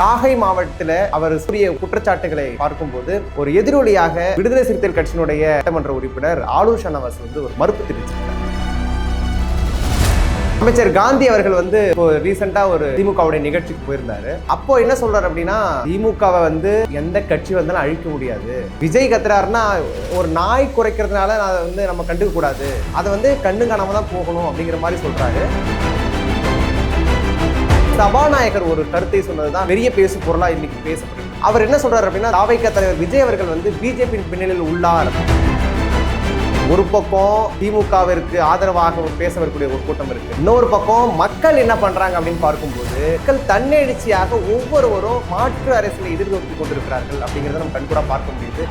நாகை மாவட்டத்தில் அவர் சூரிய குற்றச்சாட்டுகளை பார்க்கும்போது ஒரு எதிரொலியாக விடுதலை சிறுத்தைகள் கட்சியினுடைய சட்டமன்ற உறுப்பினர் ஆலூர் ஷனவாஸ் வந்து ஒரு மறுப்பு தெரிவிச்சிருக்கார். அமைச்சர் காந்தி அவர்கள் வந்து இப்போ ரீசெண்டாக ஒரு திமுகவுடைய நிகழ்ச்சிக்கு போயிருந்தாரு. அப்போ என்ன சொல்றாரு அப்படின்னா திமுகவை வந்து எந்த கட்சி வந்தாலும் அழிக்க முடியாது. விஜய் கத்துறாருன்னா ஒரு நாய் குறைக்கிறதுனால அதை வந்து நம்ம கண்டுக்க கூடாது. அதை வந்து கண்ணு காணாம தான் போகணும் அப்படிங்கிற மாதிரி சொல்றாரு. சபாநாயகர் ஒரு கருத்தை சொன்னதுதான் பெரிய பேசு பொருளா இன்னைக்கு பேசப்படுது. அவர் என்ன சொல்றாரு அப்படின்னா தாவைக்க தலைவர் விஜய் அவர்கள் வந்து பிஜேபியின் பின்னணியில் உள்ளார். ஒரு பக்கம் திமுகவிற்கு ஆதரவாக பேச வரக்கூடிய ஒரு கூட்டம் இருக்கு. இன்னொரு பக்கம் மக்கள் என்ன பண்றாங்க அப்படின்னு பார்க்கும்போது மக்கள் தன்னெழுச்சியாக ஒவ்வொருவரும் மாற்று அரசியலை எதிர்நோக்கி கொண்டிருக்கிறார்கள் அப்படிங்கிறத நம்ம கண்கூடா பார்க்க முடியுது.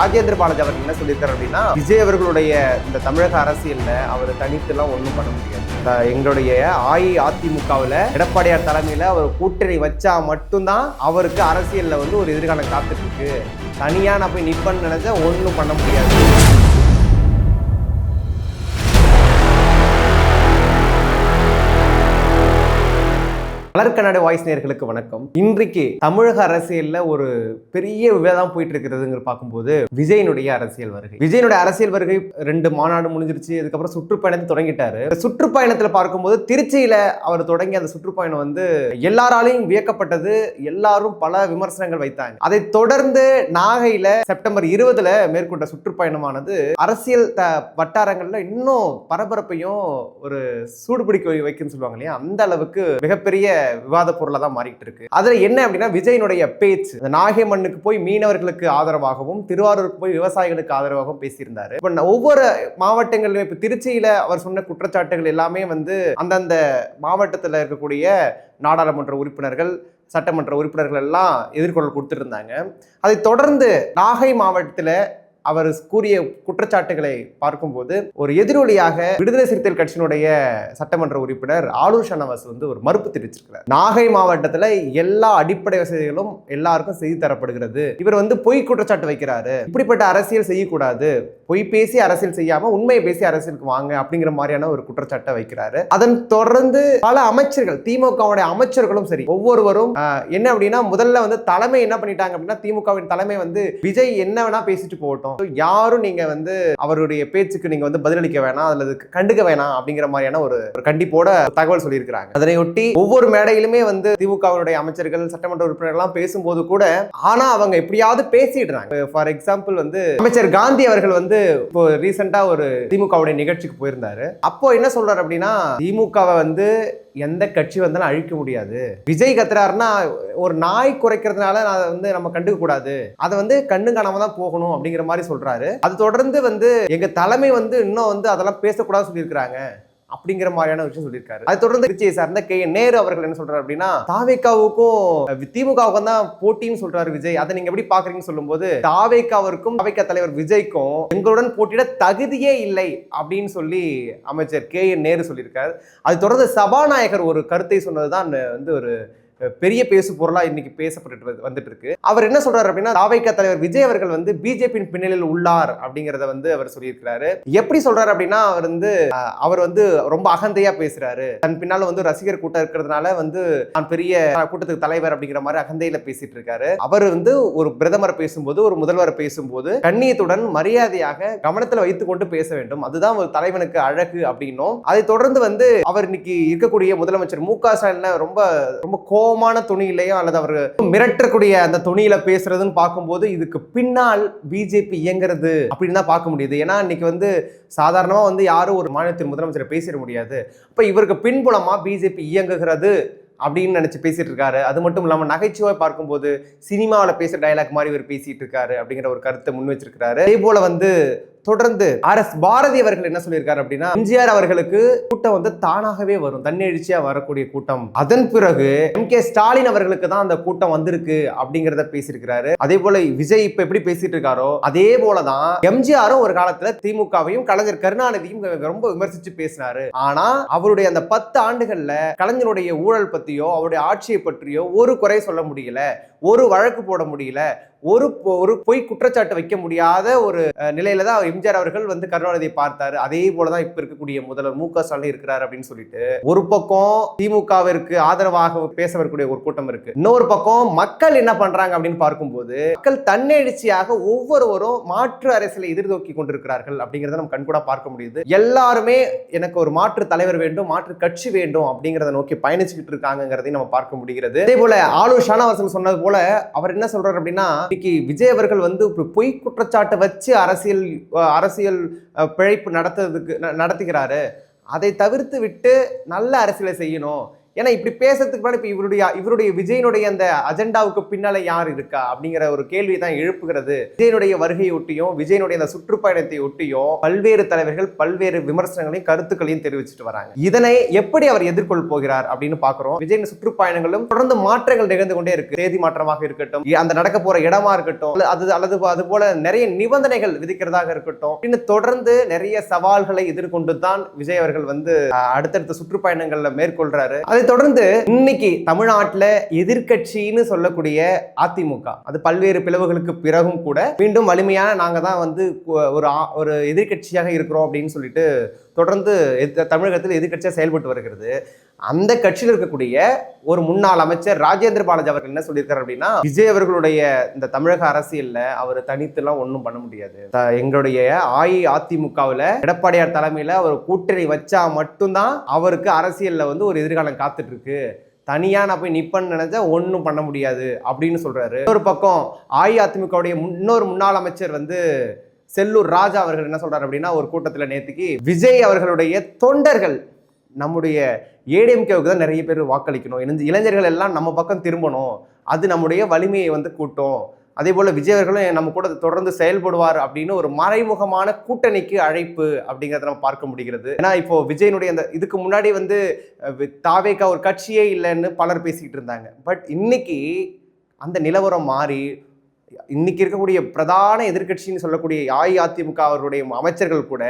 ராஜேந்திர பாலாஜி அவர் என்ன சொல்லியிருக்காரு அப்படின்னா விஜய் அவர்களுடைய இந்த தமிழக அரசியல்ல அவர் தனித்துலாம் ஒன்றும் பண்ண முடியாது. எங்களுடைய அஇஅதிமுகவில் எடப்பாடியார் தலைமையில் அவர் கூட்டணி வச்சா மட்டும்தான் அவருக்கு அரசியலில் வந்து ஒரு எதிர்காலம் காத்துட்டு இருக்கு. தனியாக நான் போய் நிற்பன்னு நினைச்சா ஒன்றும் பண்ண முடியாது. மலர்கண்ணாடி வாய்ஸ் நேர்களுக்கு வணக்கம். இன்றைக்கு தமிழக அரசியல்ல ஒரு பெரிய விவாதம் போயிட்டு இருக்கிறதுங்கிற பார்க்கும்போது விஜயனுடைய அரசியல் வருகை. விஜயனுடைய அரசியல் வருகை ரெண்டு மாநாடு முடிஞ்சிருச்சு அதுக்கப்புறம் சுற்றுப்பயணத்தை தொடங்கிட்டாரு. சுற்றுப்பயணத்தில் சுற்றுப்பயணத்துல பார்க்கும்போது திருச்சியில அவர் தொடங்கி அந்த சுற்றுப்பயணம் வந்து எல்லாராலையும் வியக்கப்பட்டது எல்லாரும் பல விமர்சனங்கள் வைத்தாங்க. அதை தொடர்ந்து நாகையில செப்டம்பர் இருபதுல மேற்கொண்ட சுற்றுப்பயணமானது அரசியல் த வட்டாரங்கள்ல இன்னும் பரபரப்பையும் ஒரு சூடுபிடிக்க வைக்குன்னு சொல்லுவாங்க இல்லையா? அந்த அளவுக்கு மிகப்பெரிய விவாத பொருளாக தான் மாறிக்கிட்டு இருக்கு. அதுல என்ன அப்படின்னா விஜயனுடைய பேச்சு. இந்த நாகை மண்ணுக்கு போய் மீனவர்களுக்கு ஆதரவாகவும் திருவாரூருக்கு போய் விவசாயிகளுக்கு ஆதரவாகவும் பேசியிருந்தாரு. இப்ப ஒவ்வொரு மாவட்டங்களிலும் இப்ப திருச்சியில அவர் சொன்ன குற்றச்சாட்டுகள் எல்லாமே வந்து அந்தந்த மாவட்டத்துல இருக்கக்கூடிய நாடாளுமன்ற உறுப்பினர்கள் சட்டமன்ற உறுப்பினர்கள் எல்லாம் எதிர்கொள்ள கொடுத்துருந்தாங்க. அதை தொடர்ந்து நாகை மாவட்டத்தில் அவர் கூறிய குற்றச்சாட்டுகளை பார்க்கும்போது ஒரு எதிரொலியாக விடுதலை சிறுத்தைகள் கட்சியினுடைய சட்டமன்ற உறுப்பினர் ஆலூர் ஷனவாஸ் வந்து ஒரு மறுப்பு தெரிவிச்சிருக்கிறார். நாகை மாவட்டத்தில் எல்லா அடிப்படை வசதிகளும் எல்லாருக்கும் செய்து தரப்படுகிறது. இவர் வந்து பொய் குற்றச்சாட்டு வைக்கிறாரு. இப்படிப்பட்ட அரசியல் செய்யக்கூடாது. பொய் பேசி அரசியல் செய்யாம உண்மையை பேசி அரசியலுக்கு வாங்க அப்படிங்கிற மாதிரியான ஒரு குற்றச்சாட்டை வைக்கிறாரு. அதன் தொடர்ந்து பல அமைச்சர்கள் திமுகவுடைய அமைச்சர்களும் சரி ஒவ்வொருவரும் என்ன அப்படின்னா முதல்ல வந்து தலைமை என்ன பண்ணிட்டாங்க அப்படின்னா திமுகவின் தலைமை வந்து விஜய் என்ன வேணா பேசிட்டு போகட்டும். யாரும் நீங்க வந்து அவருடைய பேச்சுக்கு நீங்க வந்து பதிலளிக்க வேணாம் அல்லது கண்டுக்க வேணாம் அப்படிங்கிற மாதிரியான ஒரு ஒரு கண்டிப்போட தகவல் சொல்லியிருக்கிறாங்க. அதனையொட்டி ஒவ்வொரு மேடையிலுமே வந்து திமுகவினுடைய அமைச்சர்கள் சட்டமன்ற உறுப்பினர்கள் எல்லாம் பேசும்போது கூட ஆனா அவங்க எப்படியாவது பேசிடுறாங்க. ஃபார் எக்ஸாம்பிள் வந்து அமைச்சர் காந்தி அவர்கள் வந்து இப்போ ரீசெண்டா ஒரு திமுகவுடைய நிகழ்ச்சிக்கு போயிருந்தாரு. அப்போ என்ன சொல்றாரு அப்படின்னா திமுகவை வந்து எந்த கட்சி வந்தாலும் அழிக்க முடியாது. விஜய் கத்துறாருன்னா ஒரு நாய் குறைக்கிறதுனால அதை வந்து நம்ம கண்டுக்க கூடாது அதை வந்து கண்ணு காணாம தான் போகணும் அப்படிங்கிற மாதிரி சொல்றாரு. அது தொடர்ந்து வந்து எங்க தலைமை வந்து இன்னும் வந்து அதெல்லாம் பேசக்கூடாது சொல்லியிருக்கிறாங்க அப்படிங்கிற மாதிரியான விஷயம் சொல்லியிருக்காரு. அது தொடர்ந்து திருச்சியை சார்ந்த கே. நேரு அவர்கள் என்ன சொல்றாரு அப்படின்னா தாவேக்காவுக்கும் திமுகவுக்கும் தான் போட்டின்னு சொல்றாரு விஜய். அதை நீங்க எப்படி பாக்குறீங்கன்னு சொல்லும்போது தாவேக்காவிற்கும் தாவேக்கா தலைவர் விஜய்க்கும் எங்களுடன் போட்டியிட தகுதியே இல்லை அப்படின்னு சொல்லி அமைச்சர் கே. என். நேரு சொல்லியிருக்காரு. அது தொடர்ந்து சபாநாயகர் ஒரு கருத்தை சொன்னதுதான் வந்து ஒரு பெரிய பேசு பொருளாக இன்னைக்கு பேசப்பட்டு வந்துட்டு இருக்கு அவர் என்ன சொல்றாரு அப்படின்னா தாவைக்க தலைவர் விஜய் அவர்கள் வந்து பிஜேபியின் பின்னணியில் உள்ளார் அப்படிங்கிறத வந்து அவர் சொல்லியிருக்கிறாரு. எப்படி சொல்றாரு அப்படின்னா அவர் வந்து அவர் வந்து ரொம்ப அகந்தையா பேசுறாரு. தன் பின்னால வந்து ரசிகர் கூட்டம் இருக்கிறதுனால வந்து நான் பெரிய கூட்டத்துக்கு தலைவர் அப்படிங்கிற மாதிரி அகந்தையில பேசிட்டு இருக்காரு. அவர் வந்து ஒரு பிரதமர் பேசும்போது ஒரு முதல்வர் பேசும்போது கண்ணியத்துடன் மரியாதையாக கவனத்தில் வைத்துக் கொண்டு பேச வேண்டும். அதுதான் ஒரு தலைவனுக்கு அழகு அப்படின்னும். அதை தொடர்ந்து வந்து அவர் இன்னைக்கு இருக்கக்கூடிய முதலமைச்சர் மு க ஸ்டாலின் ரொம்ப ரொம்ப கோபமான துணியிலையும் அல்லது அவர் மிரட்டக்கூடிய அந்த துணியில பேசுறதுன்னு பார்க்கும்போது இதுக்கு பின்னால் பிஜேபி இயங்குறது அப்படின்னு தான் பார்க்க முடியுது. ஏன்னா இன்னைக்கு வந்து சாதாரணமா வந்து யாரும் ஒரு மாநிலத்தின் முதலமைச்சரை பேசிட முடியாது. இப்போ இவருக்கு பின்புலமா பிஜேபி இயங்குகிறது அப்படின்னு நினச்சி பேசிட்டு இருக்காரு. அது மட்டும் இல்லாமல் நகைச்சுவை பார்க்கும்போது சினிமாவில் பேசுகிற டயலாக் மாதிரி இவர் பேசிட்டு இருக்காரு அப்படிங்கிற ஒரு கருத்தை முன் வச்சிருக்காரு அதே போல வந்து தொடர்ந்து ஆர் எஸ் பாரதி அவர்கள் என்ன சொல்லியிருக்காரு அப்படின்னா எம்ஜிஆர் அவர்களுக்கு கூட்டம் வந்து தானாகவே வரும். தன்னெழுச்சியா வரக்கூடிய கூட்டம். அதன் பிறகு எம் கே ஸ்டாலின் அவர்களுக்கு தான் அந்த கூட்டம் வந்திருக்கு அப்படிங்கிறத பேசியிருக்கிறாரு. அதே போல விஜய் இப்ப எப்படி பேசிட்டு இருக்காரோ அதே போலதான் எம்ஜிஆரும் ஒரு காலத்துல திமுகவையும் கலைஞர் கருணாநிதியும் ரொம்ப விமர்சிச்சு பேசினாரு. ஆனா அவருடைய அந்த பத்து ஆண்டுகள்ல கலைஞருடைய ஊழல் பத்தியோ அவருடைய ஆட்சியை பற்றியோ ஒரு குறை சொல்ல முடியல. ஒரு வழக்கு போட முடியல. ஒரு பொ- ஒரு பொய் குற்றச்சாட்டு வைக்க முடியாத ஒரு நிலையில தான் எம்ஜிஆர் அவர்கள் வந்து கருணாநிதியை பார்த்தாரு. அதே போலதான் இப்ப இருக்கக்கூடிய முதல்வர் மு க ஸ்டாலின் இருக்கிறார் அப்படின்னு சொல்லிட்டு ஒரு பக்கம் திமுகவிற்கு ஆதரவாக பேச வரக்கூடிய ஒரு கூட்டம் இருக்கு. இன்னொரு பக்கம் மக்கள் என்ன பண்றாங்க அப்படின்னு பார்க்கும்போது மக்கள் தன்னெழுச்சியாக ஒவ்வொருவரும் மாற்று அரசியலை எதிர்நோக்கி கொண்டிருக்கிறார்கள் அப்படிங்கிறத நம்ம கண்கூட பார்க்க முடியுது. எல்லாருமே எனக்கு ஒரு மாற்று தலைவர் வேண்டும் மாற்று கட்சி வேண்டும் அப்படிங்கிறத நோக்கி பயணிச்சுக்கிட்டு இருக்காங்கிறதையும் நம்ம பார்க்க முடிகிறது. அதே போல ஆளு ஷானவாசன் சொன்னது போல அவர் என்ன சொல்றாரு அப்படின்னா இன்னைக்கு விஜய் அவர்கள் வந்து பொய் குற்றச்சாட்டை வச்சு அரசியல் அரசியல் பிழைப்பு நடத்துறதுக்கு ந- நடத்துகிறாரு. அதை தவிர்த்து விட்டு நல்ல அரசியலை செய்யணும். ஏன்னா இப்படி பேசுறதுக்கு முன்னாடி இப்போ இவருடைய இவருடைய விஜயனுடைய அந்த அஜெண்டாவுக்கு பின்னால யார் இருக்கா அப்படிங்கிற ஒரு கேள்வியை தான் எழுப்புகிறது. விஜயனுடைய வருகையை ஒட்டியும் விஜயனுடைய அந்த சுற்றுப்பயணத்தை ஒட்டியும் பல்வேறு தலைவர்கள் பல்வேறு விமர்சனங்களையும் கருத்துக்களையும் தெரிவிச்சுட்டு வராங்க. இதனை எப்படி அவர் எதிர்கொள்ள போகிறார் அப்படின்னு பாக்குறோம் விஜயின் சுற்றுப்பயணங்களும் தொடர்ந்து மாற்றங்கள் நிகழ்ந்து கொண்டே இருக்கு. தேதி மாற்றமாக இருக்கட்டும் அந்த நடக்க போற இடமா இருக்கட்டும் அல்லது அது அல்லது அது போல நிறைய நிபந்தனைகள் விதிக்கிறதாக இருக்கட்டும். இன்னும் தொடர்ந்து நிறைய சவால்களை எதிர்கொண்டு தான் விஜய் அவர்கள் வந்து அடுத்தடுத்த சுற்றுப்பயணங்கள்ல மேற்கொள்றாரு. அது தொடர்ந்து இன்னைக்கு தமிழ்நாட்டில் எதிர்க்கட்சின்னு சொல்லக்கூடிய அதிமுக. அது பல்வேறு பிளவுகளுக்கு பிறகும் கூட மீண்டும் வலிமையான நாங்க தான் வந்து ஒரு ஒரு எதிர்கட்சியாக இருக்கிறோம் அப்படின்னு சொல்லிட்டு தொடர்ந்து தமிழகத்தில் எதிர்க்கட்சியாக செயல்பட்டு வருகிறது. அந்த கட்சியில் இருக்கக்கூடிய ஒரு முன்னாள் அமைச்சர் ராஜேந்திர பாலாஜி அவர்கள் என்ன சொல்லியிருக்காரு அப்படின்னா விஜய் அவர்களுடைய இந்த தமிழக அரசியலில் அவர் தனித்துலாம் ஒன்றும் பண்ண முடியாது. எங்களுடைய அஇஅதிமுகவில் எடப்பாடியார் தலைமையில் அவர் கூட்டணி வச்சா மட்டும்தான் அவருக்கு அரசியலில் வந்து ஒரு எதிர்காலம் காத்துட்டு இருக்கு தனியாக நான் போய் நிப்பன்னு நினைச்சா ஒன்றும் பண்ண முடியாது அப்படின்னு சொல்கிறாரு ஒரு பக்கம் அஇஅதிமுகவுடைய இன்னொரு முன்னாள் அமைச்சர் வந்து செல்லூர் ராஜா அவர்கள் என்ன சொல்றாரு அப்படின்னா ஒரு கூட்டத்தில் நேற்றுக்கு விஜய் அவர்களுடைய தொண்டர்கள் நம்முடைய ஏடிஎம்கேவுக்கு தான் நிறைய பேர் வாக்களிக்கணும். இந்த இளைஞர்கள் எல்லாம் நம்ம பக்கம் திரும்பணும். அது நம்முடைய வலிமையை வந்து கூட்டும். அதே போல் விஜய் அவர்களும் நம்ம கூட தொடர்ந்து செயல்படுவார் அப்படின்னு ஒரு மறைமுகமான கூட்டணிக்கு அழைப்பு அப்படிங்கிறத நம்ம பார்க்க முடிகிறது. ஏன்னா இப்போ விஜயனுடைய அந்த இதுக்கு முன்னாடி வந்து வி- தாவேக்கா ஒரு கட்சியே இல்லைன்னு பலர் பேசிக்கிட்டு இருந்தாங்க. பட் இன்னைக்கு அந்த நிலவரம் மாறி இன்னைக்கு இருக்கக்கூடிய பிரதான எதிர்க்கட்சின்னு சொல்லக்கூடிய அஇஅதிமுக அவருடைய அமைச்சர்கள் கூட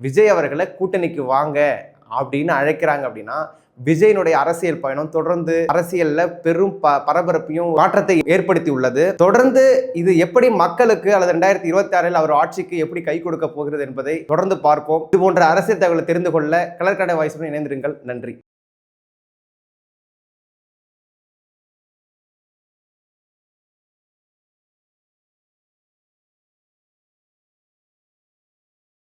விஜய் அவர்களை கூட்டணிக்கு வாங்க அப்படின்னு அழைக்கிறாங்க அப்படின்னா விஜயனுடைய அரசியல் பயணம் தொடர்ந்து அரசியல்ல பெரும் ப பரபரப்பையும் மாற்றத்தை ஏற்படுத்தி உள்ளது தொடர்ந்து இது எப்படி மக்களுக்கு அல்லது ரெண்டாயிரத்தி இருபத்தி ஆறில் அவர் ஆட்சிக்கு எப்படி கை கொடுக்க போகிறது என்பதை தொடர்ந்து பார்ப்போம். இது போன்ற அரசியல் தகவலை தெரிந்து கொள்ள கலர்கடை வாய்ஸுடன் இணைந்திருங்கள். நன்றி.